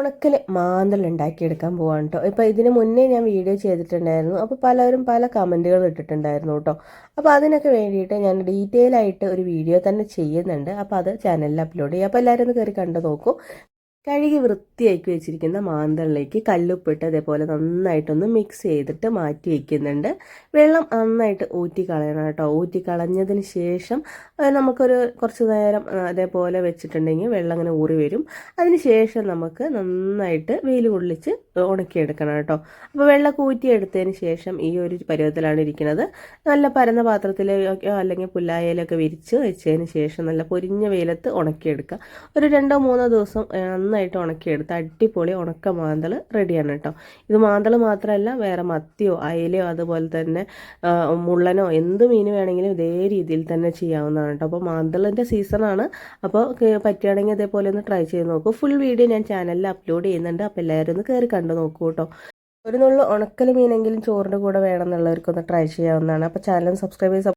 ഉണക്കൽ മാന്തൽ ഉണ്ടാക്കിയെടുക്കാൻ പോവാണ് കേട്ടോ ഇപ്പോൾ ഇതിന് മുന്നേ ഞാൻ വീഡിയോ ചെയ്തിട്ടുണ്ടായിരുന്നു. അപ്പോൾ പലരും പല കമന്റുകൾ ഇട്ടിട്ടുണ്ടായിരുന്നു കേട്ടോ അപ്പോൾ അതിനൊക്കെ വേണ്ടിയിട്ട് ഞാൻ ഡീറ്റെയിൽ ആയിട്ട് ഒരു വീഡിയോ തന്നെ ചെയ്യുന്നുണ്ട്. അപ്പോൾ അത് ചാനലിൽ അപ്ലോഡ് ചെയ്യാം. അപ്പോൾ എല്ലാവരും ഒന്ന് കയറി കണ്ടു നോക്കൂ. കഴുകി വൃത്തിയാക്കി വെച്ചിരിക്കുന്ന മാന്തളിലേക്ക് കല്ലുപ്പിട്ട് അതേപോലെ നന്നായിട്ടൊന്ന് മിക്സ് ചെയ്തിട്ട് മാറ്റി വയ്ക്കുന്നുണ്ട് വെള്ളം നന്നായിട്ട് ഊറ്റി കളയണം കേട്ടോ. ഊറ്റി കളഞ്ഞതിന് ശേഷം നമുക്കൊരു കുറച്ച് നേരം അതേപോലെ വെച്ചിട്ടുണ്ടെങ്കിൽ വെള്ളം അങ്ങനെ ഊറി വരും. അതിന് ശേഷം നമുക്ക് നന്നായിട്ട് വെയിൽ കൊള്ളിച്ച് ഉണക്കിയെടുക്കണം കേട്ടോ. അപ്പോൾ വെള്ളം ഊറ്റിയെടുത്തതിന് ശേഷം ഈ ഒരു പരുവത്തിലാണ് ഇരിക്കുന്നത്. നല്ല പരന്ന പാത്രത്തിലോ അല്ലെങ്കിൽ പുല്ലായയിലൊക്കെ വിരിച്ച് വെച്ചതിന് ശേഷം നല്ല പൊരിഞ്ഞ വെയിലത്ത് ഉണക്കിയെടുക്കുക. ഒരു രണ്ടോ മൂന്നോ ദിവസം നന്നായിട്ട് ഉണക്കിയെടുത്ത് അടിപൊളി ഉണക്ക മാന്തൽ റെഡിയാണ് കേട്ടോ ഇത് മാന്തൽ മാത്രമല്ല വേറെ മത്തിയോ അയലയോ അതുപോലെ തന്നെ മുള്ളനോ എന്ത് മീൻ വേണമെങ്കിലും ഇതേ രീതിയിൽ തന്നെ ചെയ്യാവുന്നതാണ് കേട്ടോ അപ്പോൾ മാന്തളിന്റെ സീസണാണ് അപ്പോൾ പറ്റുകയാണെങ്കിൽ അതേപോലെ ഒന്ന് ട്രൈ ചെയ്ത് നോക്കൂ. ഫുൾ വീഡിയോ ഞാൻ ചാനലിൽ അപ്ലോഡ് ചെയ്യുന്നുണ്ട്. അപ്പോൾ എല്ലാവരും ഒന്ന് കയറി കണ്ടു നോക്കൂ കേട്ടോ ഒരു നുള്ളു ഉണക്കൽ മീനെങ്കിലും ചോറിന്റെ കൂടെ വേണം എന്നുള്ളവർക്കൊന്ന് ട്രൈ ചെയ്യാവുന്നതാണ് അപ്പോൾ ചാനൽ സബ്സ്ക്രൈബ് ചെയ്ത്